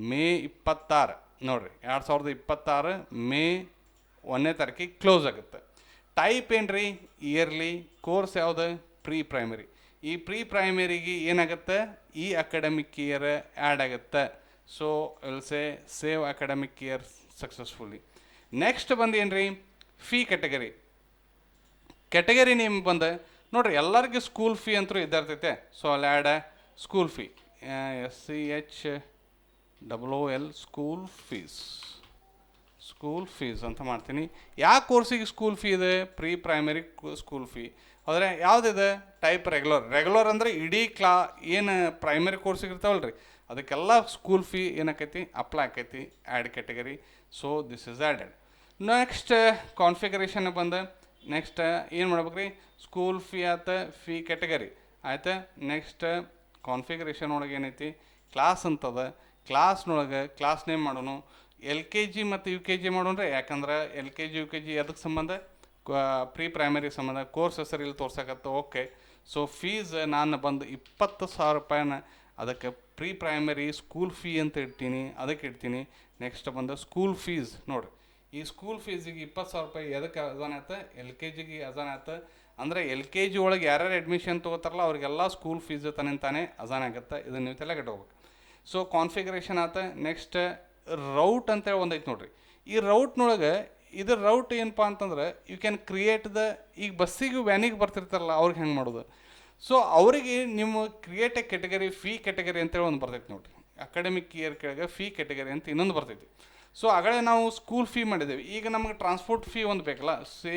ಮೇ ಇಪ್ಪತ್ತಾರು. ನೋಡಿರಿ, ಎರಡು ಸಾವಿರದ ಇಪ್ಪತ್ತಾರು ಮೇ ಒಂದನೇ ತಾರೀಕಿಗೆ ಕ್ಲೋಸ್ ಆಗುತ್ತೆ. ಟೈಪ್ ಏನು ಇಯರ್ಲಿ ಕೋರ್ಸ್ ಯಾವುದು? ಪ್ರೀ ಪ್ರೈಮರಿ ಈ ಪ್ರೀ ಪ್ರೈಮರಿಗೆ ಏನಾಗುತ್ತೆ? ಈ ಅಕಾಡೆಮಿಕ್ ಇಯರ್ ಆ್ಯಡ್ ಆಗುತ್ತೆ. So say save academic year successfully next ಬಂದು ಏನು ರೀ ಫೀ ಕೆಟಗರಿ ಕೆಟಗರಿ ನೇಮ್ ಬಂದು, ನೋಡ್ರಿ, ಎಲ್ಲರಿಗೂ ಸ್ಕೂಲ್ ಫೀ ಅಂತೂ ಇದ್ದಿರ್ತೈತೆ ಸೊ ಅಲ್ಲಿ add school fee S C H double O L school fees school fees ಅಂತ ಮಾಡ್ತೀನಿ. ಯಾವ ಕೋರ್ಸಿಗೆ ಸ್ಕೂಲ್ ಫೀ ಇದೆ? ಪ್ರೀ ಪ್ರೈಮರಿ ಸ್ಕೂಲ್ ಫೀ ಆದರೆ ಯಾವುದಿದೆ? ಟೈಪ್ ರೆಗ್ಯುಲರ್ ರೆಗ್ಯುಲರ್ ಅಂದರೆ ಇಡೀ ಕ್ಲಾ, ಏನು ಪ್ರೈಮರಿ ಕೋರ್ಸಿಗೆ ಇರ್ತಾವಲ್ಲ ರೀ, ಅದಕ್ಕೆಲ್ಲ ಸ್ಕೂಲ್ ಫೀ ಏನಾಕೈತಿ? ಅಪ್ಲೈ ಆಕೈತಿ add category so this is added next configuration ಬಂದು. ನೆಕ್ಸ್ಟ್ ಏನು ಮಾಡ್ಬೇಕು ರೀ? ಸ್ಕೂಲ್ ಫೀ ಆತ ಫೀ ಕ್ಯಾಟಗರಿ ಆಯ್ತಾ? ನೆಕ್ಸ್ಟ್ ಕಾನ್ಫಿಗರೇಷನ್ ಒಳಗೆ ಏನೈತಿ? ಕ್ಲಾಸ್ ಅಂತದ. ಕ್ಲಾಸ್ನೊಳಗೆ ಕ್ಲಾಸ್ ನೇಮ್ ಮಾಡೋನು. ಎಲ್ ಕೆ ಜಿ ಮತ್ತು ಯು ಕೆ ಜಿ ಮಾಡೋಣ್ರೆ ಯಾಕಂದ್ರೆ L K G, U K G ಅದಕ್ಕೆ ಸಂಬಂಧ? ಪ್ರೀ ಪ್ರೈಮರಿ ಸಂಬಂಧ. ಕೋರ್ಸ್ ಹೆಸರು ಇಲ್ಲಿ ತೋರ್ಸಕತ್ತ. ಓಕೆ. ಸೊ, ಫೀಸ್ ನಾನು ಬಂದು ಇಪ್ಪತ್ತು ಸಾವಿರ ರೂಪಾಯಿನ ಅದಕ್ಕೆ ಪ್ರೀ ಪ್ರೈಮರಿ ಸ್ಕೂಲ್ ಫೀ ಅಂತ ಇಡ್ತೀನಿ. ಅದಕ್ಕೆ ಇಡ್ತೀನಿ. ನೆಕ್ಸ್ಟ್ ಬಂದು ಸ್ಕೂಲ್ ಫೀಸ್. ನೋಡಿರಿ ಈ ಸ್ಕೂಲ್ ಫೀಸಿಗೆ ಇಪ್ಪತ್ತು ಸಾವಿರ ರೂಪಾಯಿ ಎದಕ್ಕೆ ಅಜಾನ್ ಆಯ್ತು? ಎಲ್ ಕೆ ಜಿಗೆ ಅಜಾನ್ ಆಯ್ತು. ಅಂದರೆ ಎಲ್ ಕೆ ಜಿ ಒಳಗೆ ಯಾರ್ಯಾರು ಅಡ್ಮಿಷನ್ ತೊಗೋತಾರಲ್ಲ, ಅವ್ರಿಗೆಲ್ಲ ಸ್ಕೂಲ್ ಫೀಸ್ ತಾನೇ ತಾನೇ ಅಜಾನ್ ಆಗುತ್ತೆ. ಇದನ್ನು ನೀವು ತಲೆಗೆ ಹೋಗ್ಬೇಕು ಸೊ ಕಾನ್ಫಿಗರೇಷನ್ ಆತ ನೆಕ್ಸ್ಟ್ ರೌಟ್ ಅಂತೇಳಿ ಒಂದೈತೆ ನೋಡ್ರಿ. ಈ ರೌಟ್ನೊಳಗೆ ಇದ್ರ ರೌಟ್ ಏನಪ್ಪ ಅಂತಂದ್ರೆ ಯು ಕ್ಯಾನ್ ಕ್ರಿಯೇಟ್ ದ ಈಗ ಬಸ್ಸಿಗೆ ವ್ಯಾನಿಗೆ ಬರ್ತಿರ್ತಾರಲ್ಲ, ಅವ್ರಿಗೆ ಹೆಂಗೆ ಮಾಡೋದು? ಸೊ ಅವರಿಗೆ ನಿಮ್ಮ create a category fee category ಅಂತೇಳಿ ಒಂದು ಬರ್ತೈತಿ ನೋಡ್ರಿ. ಅಕಾಡೆಮಿಕ್ ಇಯರ್ ಕೆಳಗೆ ಫೀ ಕೆಟಗರಿ ಅಂತ ಇನ್ನೊಂದು ಬರ್ತೈತಿ. ಸೊ ಆಗಲೇ ನಾವು ಸ್ಕೂಲ್ ಫೀ ಮಾಡಿದ್ದೇವೆ ಈಗ ನಮಗೆ ಟ್ರಾನ್ಸ್ಪೋರ್ಟ್ ಫೀ ಒಂದು ಬೇಕಲ್ಲ? ಸೇ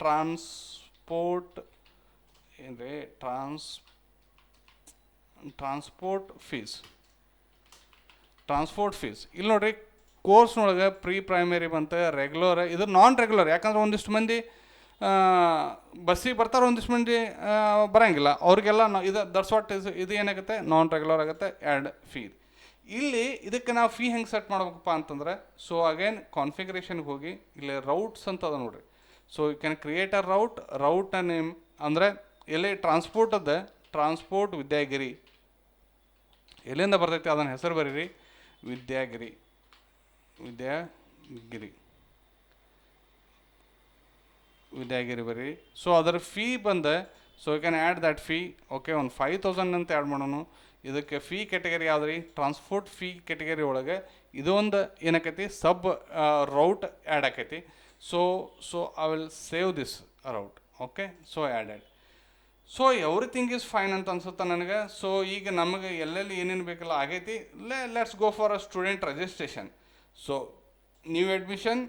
ಟ್ರಾನ್ಸ್ಪೋರ್ಟ್ ಏನ್ರಿ? Trans transport fees transport fees ಇಲ್ಲಿ ನೋಡ್ರಿ ಕೋರ್ಸ್ನೊಳಗೆ ಪ್ರೀ ಪ್ರೈಮರಿ ಬಂತು ರೆಗ್ಯುಲರ್ ಇದು ನಾನ್ ರೆಗ್ಯುಲರ್ ಯಾಕಂದ್ರೆ ಒಂದಿಷ್ಟು ಮಂದಿ ಬಸ್ಸಿಗೆ ಬರ್ತಾರೆ ಒಂದಿಷ್ಟು ಮಂದಿ ಬರೋಂಗಿಲ್ಲ. ಅವ್ರಿಗೆಲ್ಲ ಇದು ದಟ್ಸ್ ವಾಟ್ ಇಸ್ ಇದು ಏನಾಗುತ್ತೆ? ನಾನ್ ರೆಗ್ಯುಲರ್ ಆಗುತ್ತೆ ಆ್ಯಂಡ್ ಫೀ ಇಲ್ಲಿ ಇದಕ್ಕೆ ನಾವು ಫೀ ಹೆಂಗೆ ಸೆಟ್ ಮಾಡ್ಬೇಕಪ್ಪ ಅಂತಂದ್ರೆ ಸೊ ಅಗೇನ್ ಕಾನ್ಫಿಗರೇಷನ್ಗೆ ಹೋಗಿ, ಇಲ್ಲಿ ರೌಟ್ಸ್ ಅಂತ ಅದ ನೋಡ್ರಿ. So you can create a route route name ಅಂದರೆ, ಎಲ್ಲಿ ಟ್ರಾನ್ಸ್ಪೋರ್ಟ್ ಅದ ಟ್ರಾನ್ಸ್ಪೋರ್ಟ್ ವಿದ್ಯಾಗಿರಿ. ಎಲ್ಲಿಂದ ಬರ್ತೈತಿ, ಅದನ್ನ ಹೆಸರು ಬರೀರಿ. ವಿದ್ಯಾಗಿರಿ. ವಿದ್ಯಾಗಿರಿ. ವಿದ್ಯಾಗಿರಿ ಬರೀ ಸೊ ಅದರ ಫೀ ಬಂದ so you can add that fee okay ಒಂದು ಫೈವ್ ತೌಸಂಡ್ ಅಂತ ಆ್ಯಡ್ ಮಾಡೋಣ ಇದಕ್ಕೆ ಫೀ ಕೆಟಗರಿ ಯಾವ್ದು ರೀ ಟ್ರಾನ್ಸ್ಪೋರ್ಟ್ ಫೀ ಕೆಟಗರಿ ಒಳಗೆ ಇದೊಂದು ಏನಾಕೈತಿ? ಸಬ್ ರೌಟ್ ಆ್ಯಡ್ ಆಕೈತಿ. So so I will save this route okay so added so everything is fine ಅಂತ ಅನ್ಸುತ್ತೆ ನನಗೆ? ಸೊ ಈಗ ನಮಗೆ ಎಲ್ಲೆಲ್ಲಿ ಏನೇನು ಬೇಕಲ್ಲ ಆಗೈತಿ let's go for a student registration so new admission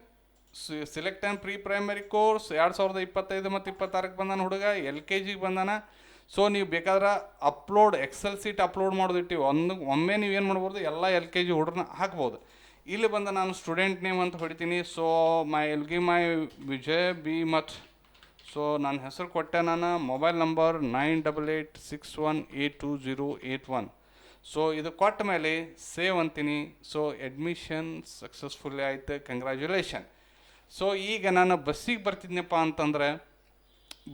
select and pre primary course ಎರಡು ಸಾವಿರದ ಇಪ್ಪತ್ತೈದು ಮತ್ತು ಇಪ್ಪತ್ತಾರಕ್ಕೆ ಬಂದಾನ ಹುಡುಗ ಎಲ್ ಕೆ ಜಿಗೆ ಬಂದಾನ. ಸೊ ನೀವು ಬೇಕಾದ್ರೆ ಅಪ್ಲೋಡ್ ಎಕ್ಸೆಲ್ ಸೀಟ್ ಅಪ್ಲೋಡ್ ಮಾಡೋದಿಟ್ಟಿವಿ. ಒಂದು, ಒಮ್ಮೆ ನೀವು ಏನು ಮಾಡ್ಬೋದು, ಎಲ್ಲ ಎಲ್ ಕೆ ಜಿ ಹುಡುಗನ ಹಾಕ್ಬೋದು. ಇಲ್ಲಿ ಬಂದ ನಾನು ಸ್ಟೂಡೆಂಟ್ ನೇಮ್ ಅಂತ ಹೊಡಿತೀನಿ. ಸೊ ಮೈ ಎಲ್ ಗಿ ಮೈ ವಿಜಯ್ ಬಿ ಮತ್ ಸೊ ನನ್ನ ಹೆಸರು ಕೊಟ್ಟೆ ನಾನು mobile number nine double eight six one eight two zero eight one so ಇದು ಕೊಟ್ಟ ಮೇಲೆ ಸೇವ್ ಅಂತೀನಿ. ಸೊ ಅಡ್ಮಿಷನ್ ಸಕ್ಸಸ್ಫುಲ್ಲಿ ಆಯಿತು. ಕಂಗ್ರ್ಯಾಚುಲೇಷನ್ ಸೊ ಈಗ ನಾನು ಬಸ್ಸಿಗೆ ಬರ್ತಿದ್ನಪ್ಪ ಅಂತಂದ್ರೆ,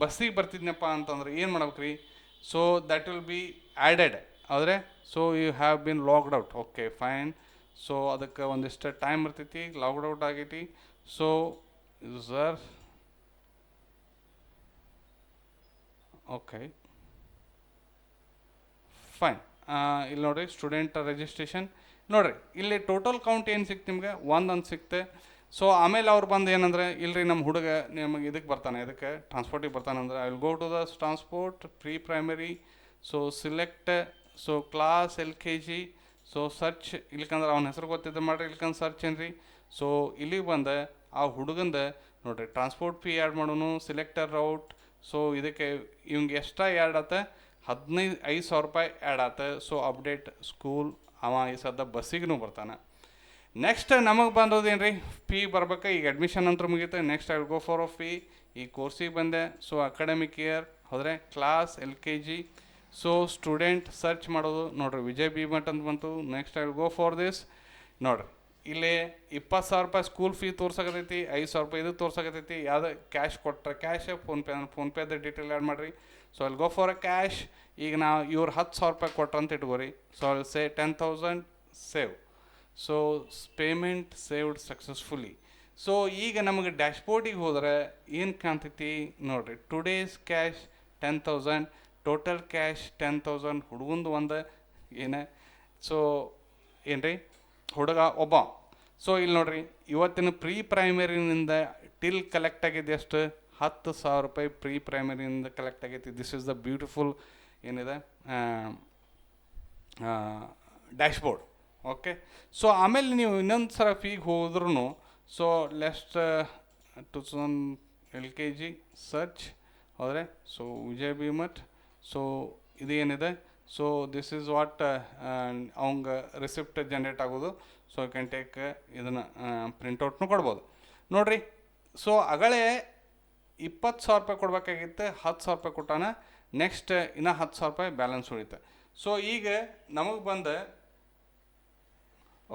ಬಸ್ಸಿಗೆ ಬರ್ತಿದ್ನಪ್ಪ ಅಂತಂದ್ರೆ ಏನು ಮಾಡ್ಬೇಕ್ರಿ? So that will be added ಆದರೆ so you have been locked out okay fine so ಅದಕ್ಕೆ ಒಂದಿಷ್ಟು ಟೈಮ್ ಇರ್ತೈತಿ ಲಾಕ್ಡ್ ಔಟ್ ಆಗೈತಿ. ಸೊ ಸರ್ ಓಕೆ ಫೈನ್ ಇಲ್ಲಿ ನೋಡಿರಿ ಸ್ಟೂಡೆಂಟ್ ರಿಜಿಸ್ಟ್ರೇಷನ್ ನೋಡಿರಿ, ಇಲ್ಲಿ ಟೋಟಲ್ ಕೌಂಟ್ ಏನು ಸಿಕ್ತು ನಿಮ್ಗೆ? ಒಂದು ಅಂತ ಸಿಕ್ತೆ. ಸೊ ಆಮೇಲೆ ಅವ್ರು ಬಂದು ಏನಂದ್ರೆ, ಇಲ್ರಿ ನಮ್ಮ ಹುಡುಗ ನಿಮಗೆ ಇದಕ್ಕೆ ಬರ್ತಾನೆ, ಇದಕ್ಕೆ ಟ್ರಾನ್ಸ್ಪೋರ್ಟಿಗೆ ಬರ್ತಾನೆ ಅಂದ್ರೆ I will go to the transport pre primary so select so class L K G so search ಇಲ್ಕಂದ್ರೆ ಅವ್ನ ಹೆಸರು ಗೊತ್ತಿದ್ದ ಮಾಡಿರಿ ಇಲ್ಕಂದ್ರೆ ಸರ್ಚ್ ಏನ್ರಿ? ಸೊ ಇಲ್ಲಿಗೆ ಬಂದ ಆ ಹುಡುಗಂದ, ನೋಡಿರಿ ಟ್ರಾನ್ಸ್ಪೋರ್ಟ್ ಫೀ ಆ್ಯಡ್ ಮಾಡೋನು ಸಿಲೆಕ್ಟರ್ ರೌಟ್ ಸೊ ಇದಕ್ಕೆ ಇವಂಗೆ ಎಷ್ಟ ಆ್ಯಡ್ ಆತ ಹದಿನೈದು, ಐದು ಸಾವಿರ ರೂಪಾಯಿ ಆ್ಯಡ್ ಆತ ಸೊ ಅಪ್ಡೇಟ್ ಸ್ಕೂಲ್ ಅವ ಈ ಸದ್ದ ಬಸ್ಸಿಗೂ ಬರ್ತಾನೆ. ನೆಕ್ಸ್ಟ್ ನಮಗೆ ಬಂದೋದೇನು ರೀ ಫೀ ಬರ್ಬೇಕು. ಈಗ ಅಡ್ಮಿಷನ್ ಅಂತ ಮುಗೀತು next I go for fee ಈ ಕೋರ್ಸಿಗೆ ಬಂದೆ. ಸೊ ಅಕಾಡೆಮಿಕ್ ಇಯರ್ ಹೋದರೆ class L K G so student search ಮಾಡೋದು. ನೋಡ್ರಿ, ವಿಜಯ್ ಬಿ ಮಟ್ ಅಂತ ಬಂತು. Next I go for this ನೋಡ್ರಿ. ಇಲ್ಲಿ ಇಪ್ಪತ್ತು ಸಾವಿರ ರೂಪಾಯಿ ಸ್ಕೂಲ್ ಫೀ ತೋರ್ಸಕತೈತಿ, ಐದು ಸಾವಿರ ರೂಪಾಯಿ ಇದು ತೋರ್ಸಕತೈತಿ, ಯಾವ್ದು ಕ್ಯಾಶ್ ಕೊಟ್ಟರೆ ಕ್ಯಾಶ್ ಫೋನ್ಪೇ ಅಂದ್ರೆ ಫೋನ್ಪೇದ ಡೀಟೇಲ್ ಆ್ಯಡ್ ಮಾಡಿರಿ. ಸೊ ಅಲ್ಲಿ ಗೋ ಫಾರ್ ಅ ಕ್ಯಾಶ್ ಈಗ ನಾವು ಇವ್ರು ಹತ್ತು ಸಾವಿರ ರೂಪಾಯಿ ಕೊಟ್ರು ಅಂತ ಇಟ್ಕೋರಿ. ಸೊ ಅಲ್ಲಿ say ten thousand save so payment saved successfully so ಈಗ ನಮಗೆ ಡ್ಯಾಶ್ಬೋರ್ಡಿಗೆ ಹೋದರೆ ಏನು ಕಾಣ್ತೈತಿ ನೋಡಿರಿ. Today's cash ten thousand total cash ten thousand ಹುಡುಗಂದು ಒಂದು, ಏನೇ? ಸೊ ಏನ್ರಿ? ಹುಡುಗ ಒಬ್ಬ. ಸೊ ಇಲ್ಲಿ ನೋಡ್ರಿ, ಇವತ್ತಿನ ಪ್ರೀ ಪ್ರೈಮರಿನಿಂದ ಟಿಲ್ ಕಲೆಕ್ಟ್ ಆಗಿದೆ ಎಷ್ಟು? ಹತ್ತು ಸಾವಿರ ರೂಪಾಯಿ ಪ್ರೀ ಪ್ರೈಮರಿಯಿಂದ ಕಲೆಕ್ಟ್ ಆಗೈತಿ. ದಿಸ್ ಇಸ್ ದ ಬ್ಯೂಟಿಫುಲ್ ಏನಿದೆ? ಡ್ಯಾಶ್ಬೋರ್ಡ್ ಓಕೆ ಸೊ ಆಮೇಲೆ ನೀವು ಇನ್ನೊಂದು ಸಲ ಫೀಗೆ ಹೋದ್ರೂ so lest two thousand L K G search ಹೋದರೆ so Vijay B Math so ಇದೇನಿದೆ so this is what ಅವಂಗ ರಿಸಿಪ್ಟ್ ಜನ್ರೇಟ್ ಆಗೋದು. ಸೊ ಕ್ಯಾನ್ ಟೇಕ್ ಇದನ್ನು ಪ್ರಿಂಟೌಟ್ನು ಕೊಡ್ಬೋದು. ನೋಡ್ರಿ ಸೊ ಅಗಳೇ ಇಪ್ಪತ್ತು ಸಾವಿರ ರೂಪಾಯಿ ಕೊಡ್ಬೇಕಾಗಿತ್ತು, ಹತ್ತು ಸಾವಿರ ರೂಪಾಯಿ ಕೊಟ್ಟಾನ ನೆಕ್ಸ್ಟ್ ಇನ್ನೂ ಹತ್ತು ಸಾವಿರ ರೂಪಾಯಿ ಬ್ಯಾಲೆನ್ಸ್ ಉಳಿತು ಸೊ ಈಗ ನಮಗೆ ಬಂದ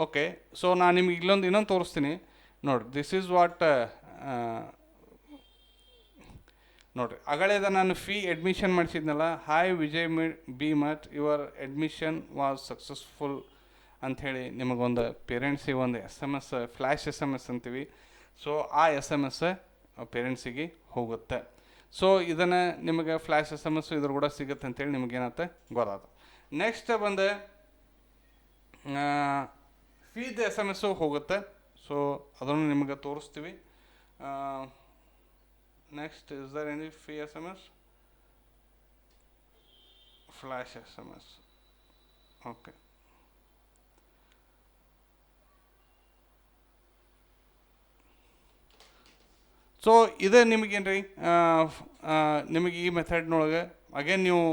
ಓಕೆ ಸೊ ನಾನು ನಿಮ್ಗೆ ಇಲ್ಲೊಂದು ಇನ್ನೊಂದು ತೋರಿಸ್ತೀನಿ. ನೋಡಿ ದಿಸ್ ಈಸ್ ವಾಟ್ ನೋಡಿರಿ, ಅಗಳೆದ ನಾನು fee admission ಮಾಡಿಸಿದ್ನಲ್ಲ hi Vijay me B Math your admission was successful ಅಂಥೇಳಿ ನಿಮಗೊಂದು ಪೇರೆಂಟ್ಸಿಗೆ ಒಂದು S M S flash S M S ಅಂತೀವಿ. ಸೊ ಆ ಎಸ್ ಎಂ ಎಸ್ ಪೇರೆಂಟ್ಸಿಗೆ ಹೋಗುತ್ತೆ. ಸೊ ಇದನ್ನು ನಿಮಗೆ ಫ್ಲ್ಯಾಶ್ ಎಸ್ ಎಂ ಎಸ್ ಇದ್ರ ಕೂಡ ಸಿಗುತ್ತೆ ಅಂತೇಳಿ ನಿಮಗೇನತ್ತೆ ಗೊತ್ತಾದ ನೆಕ್ಸ್ಟ್ ಬಂದು ಫೀದ್ ಎಸ್ ಎಂ ಎಸ್ಸು ಹೋಗುತ್ತೆ. ಸೊ ಅದನ್ನು ನಿಮಗೆ ತೋರಿಸ್ತೀವಿ. next, is there any free SMS flash SMS okay. So ಇದೇ ರೀ ನಿಮಗೆ ಈ ಮೆಥಡ್ನೊಳಗೆ ಅಗೇನ್ ನೀವು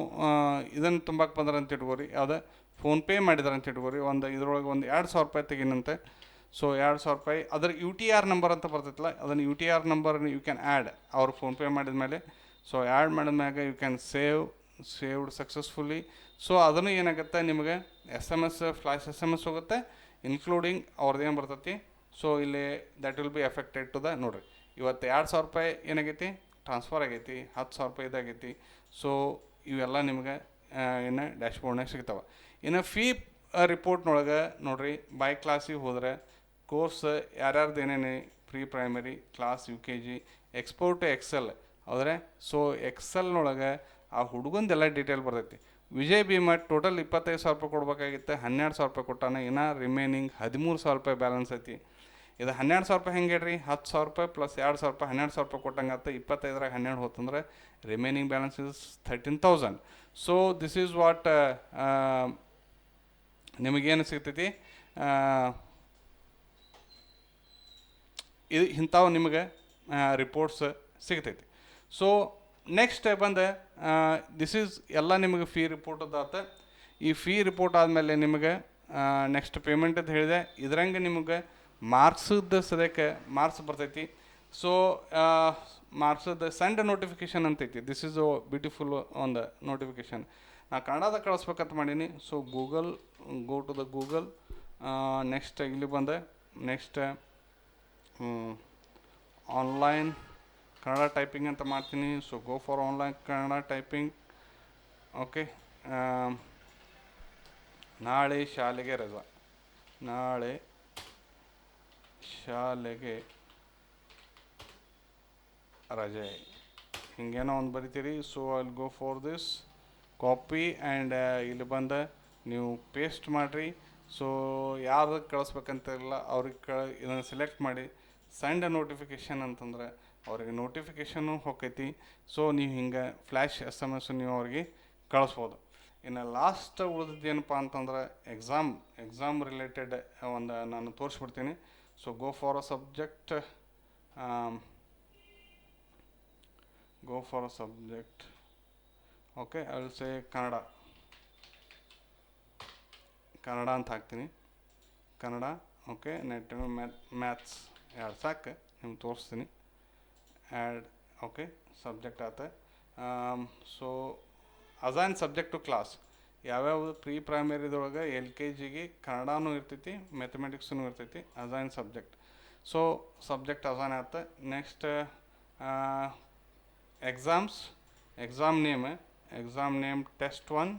ಇದನ್ನು ತುಂಬಕ್ಕೆ ಬಂದ್ರೆ ಅಂತ ಇಟ್ಕೋರಿ. ಯಾವುದೇ? ಫೋನ್ಪೇ ಮಾಡಿದಾರೆ ಅಂತ ಇಟ್ಕೋರಿ. ಒಂದು, ಇದರೊಳಗೆ ಒಂದು ಎರಡು ಸಾವಿರ ರೂಪಾಯಿ ತೆಗಿನಂತೆ. ಸೊ ಎರಡು ಸಾವಿರ ರೂಪಾಯಿ. ಅದರ ಯು ಟಿ ಆರ್ ನಂಬರ್ ಅಂತ ಬರ್ತೈತಲ್ಲ, ಅದನ್ನು U T R number you can add ಅವ್ರು ಫೋನ್ಪೇ ಮಾಡಿದ ಮೇಲೆ. So add ಮಾಡಿದ್ಮ್ಯಾಗ you can save saved successfully so ಅದನ್ನು ಏನಾಗುತ್ತೆ ನಿಮಗೆ? S M S flash S M S ಹೋಗುತ್ತೆ ಇನ್ಕ್ಲೂಡಿಂಗ್ ಅವ್ರದ್ದು ಏನು ಬರ್ತೈತಿ? ಸೊ ಇಲ್ಲಿ that will be affected to the ನೋಡಿರಿ. ಇವತ್ತು ಎರಡು ಸಾವಿರ ರೂಪಾಯಿ ಏನಾಗೈತಿ? ಟ್ರಾನ್ಸ್ಫರ್ ಆಗೈತಿ, ಹತ್ತು ಸಾವಿರ ರೂಪಾಯಿ ಇದಾಗೈತಿ. ಸೊ ಇವೆಲ್ಲ ನಿಮಗೆ ಏನು ಡ್ಯಾಶ್ಬೋರ್ಡ್ನಾಗ ಸಿಗ್ತಾವೆ. ಇನ್ನು ಫೀ ರಿಪೋರ್ಟ್ನೊಳಗೆ ನೋಡಿರಿ ಬೈ ಕ್ಲಾಸಿಗೆ ಹೋದ್ರೆ ಕೋರ್ಸ್ ಯಾರ್ಯಾರ್ದು ಏನೇನು pre primary, class U K G export to excel ಹೌದ್ರೆ ಸೊ ಎಕ್ಸೆಲ್ನೊಳಗೆ ಆ ಹುಡುಗಂದೆಲ್ಲ ಡೀಟೇಲ್ ಬರ್ತೈತಿ. ವಿಜಯ್ ಭೀಮಟ್ ಟೋಟಲ್ ಇಪ್ಪತ್ತೈದು ಸಾವಿರ ರೂಪಾಯಿ ಕೊಡ್ಬೇಕಾಗಿತ್ತು, ಹನ್ನೆರಡು ಸಾವಿರ ರೂಪಾಯಿ ಕೊಟ್ಟಾನೆ, ಇನ್ನೂ ರಿಮೇನಿಂಗ್ ಹದಿಮೂರು ಸಾವಿರ ರೂಪಾಯಿ ಬ್ಯಾಲೆನ್ಸ್ ಐತಿ. ಇದು ಹನ್ನೆರಡು ಸಾವಿರ ರೂಪಾಯಿ ಹೆಂಗೆ ಹೇಳ್ರಿ ಹತ್ತು ಸಾವಿರ ರೂಪಾಯಿ ಪ್ಲಸ್ ಎರಡು ಸಾವಿರ ರೂಪಾಯಿ, ಹನ್ನೆರಡು ಸಾವಿರ ರೂಪಾಯಿ ಕೊಟ್ಟಂಗೆ ಆತ ಇಪ್ಪತ್ತೈದರಾಗ ಹನ್ನೆರಡು ಹೋತಂದ್ರೆ remaining balance is thirteen thousand so this is what ನಿಮಗೇನು ಸಿಗ್ತೈತಿ? ಇದು ಇಂಥವು ನಿಮಗೆ ರಿಪೋರ್ಟ್ಸ್ ಸಿಗ್ತೈತಿ. ಸೊ ನೆಕ್ಸ್ಟ್ ಬಂದು ದಿಸ್ ಈಸ್ ಎಲ್ಲ ನಿಮಗೆ ಫೀ ರಿಪೋರ್ಟ್ ಅದಾತ. ಈ ಫೀ ರಿಪೋರ್ಟ್ ಆದಮೇಲೆ ನಿಮಗೆ ನೆಕ್ಸ್ಟ್ ಪೇಮೆಂಟ್ ಅಂತ ಹೇಳಿದೆ. ಇದ್ರಂಗೆ ನಿಮಗೆ ಮಾರ್ಕ್ಸದ್ದು ಸದ್ಯಕ್ಕೆ ಮಾರ್ಕ್ಸ್ ಬರ್ತೈತಿ. ಸೊ ಮಾರ್ಕ್ಸದ ಸೆಂಡ್ ನೋಟಿಫಿಕೇಶನ್ ಅಂತೈತಿ. ದಿಸ್ ಈಸ್ ಬ್ಯೂಟಿಫುಲ್ ಒಂದು ನೋಟಿಫಿಕೇಶನ್ ನಾ ಕನ್ನಡದಾಗ ಕಳಿಸ್ಬೇಕಂತ ಮಾಡೀನಿ. So Google go to the Google next ಇಲ್ಲಿ ಬಂದೆ. ನೆಕ್ಸ್ಟ್ ಆನ್ಲೈನ್ ಕನ್ನಡ ಟೈಪಿಂಗ್ ಅಂತ ಮಾಡ್ತೀನಿ. So go for online Kannada typing okay ನಾಳೆ ಶಾಲೆಗೆ ರಜಾ. ನಾಳೆ ಶಾಲೆಗೆ ರಜೆ. ಹಿಂಗೇನೋ ಒಂದು ಬರಿತೀರಿ. So I'll go for this copy and ಇಲ್ಲಿ ಬಂದು ನೀವು ಪೇಸ್ಟ್ ಮಾಡಿರಿ. ಸೊ ಯಾರು ಕಳಿಸ್ಬೇಕಂತಿಲ್ಲ ಅವ್ರಿಗೆ ಕ ಇದನ್ನು ಸೆಲೆಕ್ಟ್ ಮಾಡಿ. ಸೆಂಡ್ ನೋಟಿಫಿಕೇಷನ್ ಅಂತಂದ್ರೆ ಅವ್ರಿಗೆ ನೋಟಿಫಿಕೇಷನು ಹೋಗೈತಿ. ಸೊ ನೀವು ಹಿಂಗೆ ಫ್ಲ್ಯಾಶ್ ಎಸ್ ಎಂ ಎಸ್ ನೀವು ಅವ್ರಿಗೆ ಕಳಿಸ್ಬೋದು. ಇನ್ನು ಲಾಸ್ಟ್ ಉಳಿದಿದ್ದು ಏನಪ್ಪ ಅಂತಂದ್ರೆ ಎಕ್ಸಾಮ್ ಎಕ್ಸಾಮ್ ರಿಲೇಟೆಡ್ ಒಂದು ನಾನು ತೋರಿಸ್ಬಿಡ್ತೀನಿ. So go for a subject go for a subject okay I will say Kannada Kannada ಅಂತ ಹಾಕ್ತೀನಿ. ಕನ್ನಡ ಓಕೆ ನೆಟ್ ಮ್ಯಾಥ್ಸ್ ಎರಡು ಸಾಕು ನಿಮ್ಗೆ ತೋರಿಸ್ತೀನಿ ಆ್ಯಡ್ ಓಕೆ ಸಬ್ಜೆಕ್ಟ್ ಆತ so assign subject to class ಯಾವ್ಯಾವ ಪ್ರೀ ಪ್ರೈಮರಿದೊಳಗೆ ಎಲ್ ಕೆ ಜಿಗೆ ಕನ್ನಡನೂ ಇರ್ತೈತಿ ಮ್ಯಾಥಮೆಟಿಕ್ಸೂ ಇರ್ತೈತಿ assign subject so subject assign ಆತ next exams exam name exam name test one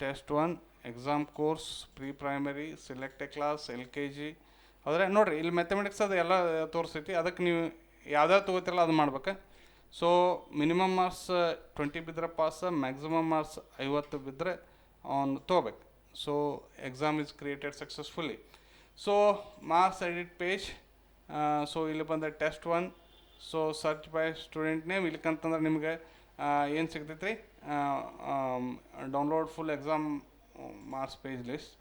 test one exam course pre primary select a class L K G ಆದರೆ ನೋಡಿರಿ, ಇಲ್ಲಿ ಮ್ಯಾಥಮೆಟಿಕ್ಸ್ ಅದು ಎಲ್ಲ ತೋರಿಸ್ತೈತಿ ಅದಕ್ಕೆ ನೀವು ಯಾವ್ದಾರು ತೊಗೋತಿರಲ್ಲ ಅದು ಮಾಡ್ಬೇಕು. ಸೊ ಮಿನಿಮಮ್ ಮಾರ್ಕ್ಸ್ ಟ್ವೆಂಟಿ ಬಿದ್ದರೆ ಪಾಸ್ ಮ್ಯಾಕ್ಸಿಮಮ್ ಮಾರ್ಕ್ಸ್ ಐವತ್ತು ಬಿದ್ದರೆ ಅವನು ತೊಗೋಬೇಕು. So exam is created successfully so marks edit page so ಇಲ್ಲಿ ಬಂದ test one so search by student name ಇಲ್ಲಿಕಂತಂದ್ರೆ ನಿಮಗೆ ಏನು ಸಿಗ್ತೈತೆ download full exam marks page list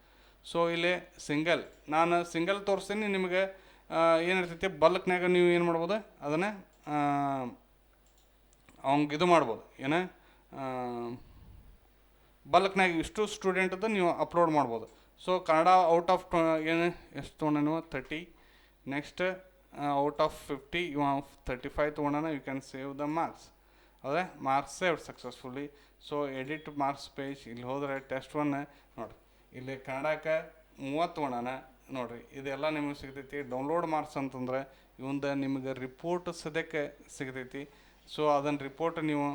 so ಇಲ್ಲಿ ಸಿಂಗಲ್ ನಾನು ಸಿಂಗಲ್ ತೋರಿಸ್ತೀನಿ, ನಿಮಗೆ ಏನಿರ್ತೈತಿ ಬಲ್ಕ್ನಾಗ ನೀವು ಏನು ಮಾಡ್ಬೋದು, ಅದನ್ನು ಅವಂಗೆ ಇದು ಮಾಡ್ಬೋದು. ಏನು ಬಲ್ಕ್ನಾಗ ಇಷ್ಟು ಸ್ಟೂಡೆಂಟದ್ದು ನೀವು ಅಪ್ಲೋಡ್ ಮಾಡ್ಬೋದು. ಸೊ ಕನ್ನಡ ಔಟ್ ಆಫ್ ಏನು, ಎಷ್ಟು ತೊಗೊಂಡು thirty next out of fifty ಇವ thirty five ತೊಗೊಂಡನ you can save the marks ಅದೇ marks save successfully so edit marks page ಇಲ್ಲಿ ಹೋದರೆ ಟೆಸ್ಟ್ ಒನ್ ನೋಡಿರಿ ಇಲ್ಲಿ ಕನ್ನಡಕ್ಕೆ ಮೂವತ್ತು ಒಣನ ನೋಡಿರಿ, ಇದೆಲ್ಲ ನಿಮಗೆ ಸಿಗ್ತೈತಿ. ಡೌನ್ಲೋಡ್ ಮಾರ್ಕ್ಸ್ ಅಂತಂದ್ರೆ ಇವಂದ ನಿಮಗೆ ರಿಪೋರ್ಟ್ ಸದ್ಯಕ್ಕೆ ಸಿಗ್ತೈತಿ. ಸೊ ಅದನ್ನು ರಿಪೋರ್ಟ್ ನೀವು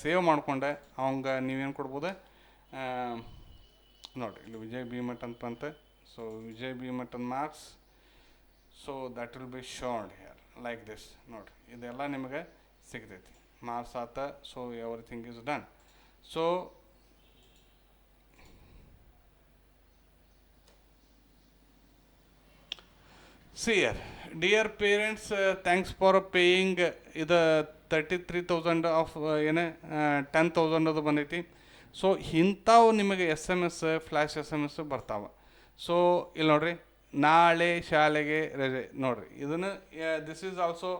ಸೇವ್ ಮಾಡಿಕೊಂಡೆ, ಅವಂಗೆ ನೀವೇನು ಕೊಡ್ಬೋದು? ನೋಡಿರಿ, ಇಲ್ಲಿ ವಿಜಯ್ ಭೀಮಠ್ ಮಠ್ ಅಂತ ಬಂತೆ. So Vijay B mutton marks so that will be showed here like this ನೋಡಿರಿ, ಇದೆಲ್ಲ ನಿಮಗೆ ಸಿಗ್ತೈತಿ. ಮಾರ್ಕ್ಸ್ ಆತ so everything is done so here dear parents thanks for paying ಇದು ತರ್ಟಿ ತ್ರೀ ತೌಸಂಡ್ ಆಫ್ ಏನೇ ಟೆನ್ ತೌಸಂಡ್ ಅದು ಬಂದೈತಿ. ಸೊ ಇಂಥವು ನಿಮಗೆ S M S flash S M S ಬರ್ತಾವೆ. ಸೊ ಇಲ್ಲಿ ನೋಡ್ರಿ, ನಾಳೆ ಶಾಲೆಗೆ ರಜೆ. ನೋಡಿರಿ, ಇದನ್ನು ದಿಸ್ ಈಸ್ ಆಲ್ಸೋ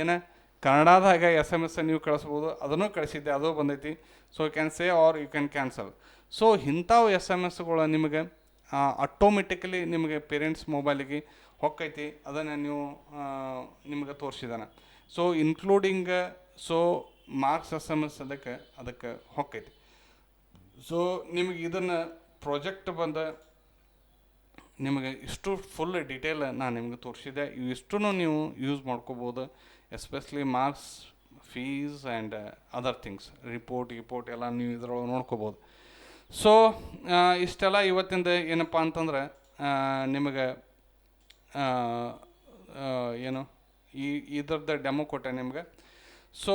ಏನು ಕನ್ನಡದಾಗ ಎಸ್ ಎಂ ಎಸ್ ನೀವು ಕಳಿಸ್ಬೋದು. ಅದನ್ನು ಕಳಿಸಿದ್ದೆ, ಅದು ಬಂದೈತಿ. So you can say or you can cancel so ಇಂಥವು ಎಸ್ ಎಂ ಎಸ್ಗಳು ನಿಮಗೆ ಆಟೋಮೆಟಿಕಲಿ ನಿಮಗೆ ಪೇರೆಂಟ್ಸ್ ಮೊಬೈಲಿಗೆ ಹೊಕ್ಕೈತಿ, ಅದನ್ನು ನೀವು ನಿಮಗೆ ತೋರಿಸಿದಾನೆ. So including so marks S M S ಅದಕ್ಕೆ ಅದಕ್ಕೆ ಹೊಕ್ಕೈತಿ. ಸೊ ನಿಮಗೆ ಇದನ್ನು ಪ್ರಾಜೆಕ್ಟ್ ಬಂದ, ನಿಮಗೆ ಇಷ್ಟು ಫುಲ್ ಡೀಟೇಲ್ ನಾನು ನಿಮಗೆ ತೋರಿಸಿದೆ. ಇವಿಷ್ಟು ನೀವು ಯೂಸ್ ಮಾಡ್ಕೋಬೋದು especially marks fees and other things report report ಎಲ್ಲ ನೀವು ಇದ್ರೊಳಗೆ ನೋಡ್ಕೋಬೋದು. ಸೊ ಇಷ್ಟೆಲ್ಲ ಇವತ್ತಿಂದ ಏನಪ್ಪ ಅಂತಂದ್ರೆ ನಿಮಗೆ ಏನು, ಈ, ಇದ್ರದ್ದು ಡೆಮೋ ಕೊಟ್ಟೆ ನಿಮಗೆ. ಸೊ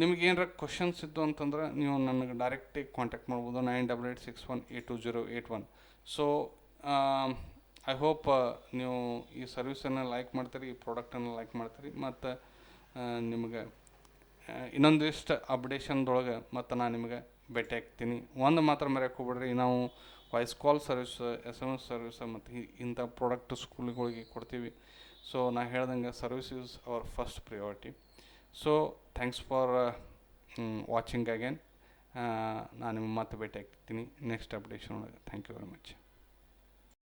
ನಿಮ್ಗೆ ಏನಾರ ಕ್ವಶನ್ಸ್ ಇದ್ದು ಅಂತಂದ್ರೆ ನೀವು ನನಗೆ ಡೈರೆಕ್ಟಾಗಿ ಕಾಂಟ್ಯಾಕ್ಟ್ ಮಾಡ್ಬೋದು nine double eight six one eight two zero eight one so I hope ನೀವು ಈ ಸರ್ವಿಸನ್ನು ಲೈಕ್ ಮಾಡ್ತೀರಿ, ಈ ಪ್ರಾಡಕ್ಟನ್ನು ಲೈಕ್ ಮಾಡ್ತೀರಿ, ಮತ್ತು ನಿಮಗೆ ಇನ್ನೊಂದಿಷ್ಟು ಅಪ್ಡೇಷನ್ದೊಳಗೆ ಮತ್ತು ನಾನು ನಿಮಗೆ ಭೇಟಿ ಆಗ್ತೀನಿ. ಒಂದು ಮಾತ್ರ ಮರೆಯೋಕೆ ಹೋಗ್ಬಿಡ್ರಿ. ನಾವು voice call service S M S service ಮತ್ತು ಇಂಥ ಪ್ರಾಡಕ್ಟ್ ಸ್ಕೂಲ್ಗಳಿಗೆ ಕೊಡ್ತೀವಿ. ಸೊ ನಾ ಹೇಳ್ದಂಗೆ service is our first priority so thanks for watching again ನಾನು ನಿಮ್ಮ ಮತ್ತೆ ಭೇಟಿ ಆಗ್ತೀನಿ. ನೆಕ್ಸ್ಟ್ ಅಪ್ಡೇಷನ್ ಒಳಗೆ ಥ್ಯಾಂಕ್ ಯು ವೆರಿ ಮಚ್